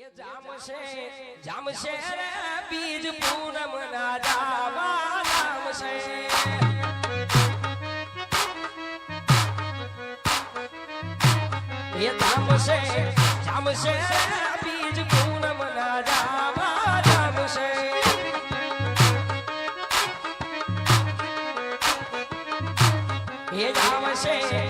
જામશે જામશે રે બીજ પૂનમ ના જાવા જામશે એ જામશે જામશે બીજ પૂનમ ના જાવા જામશે એ આવશે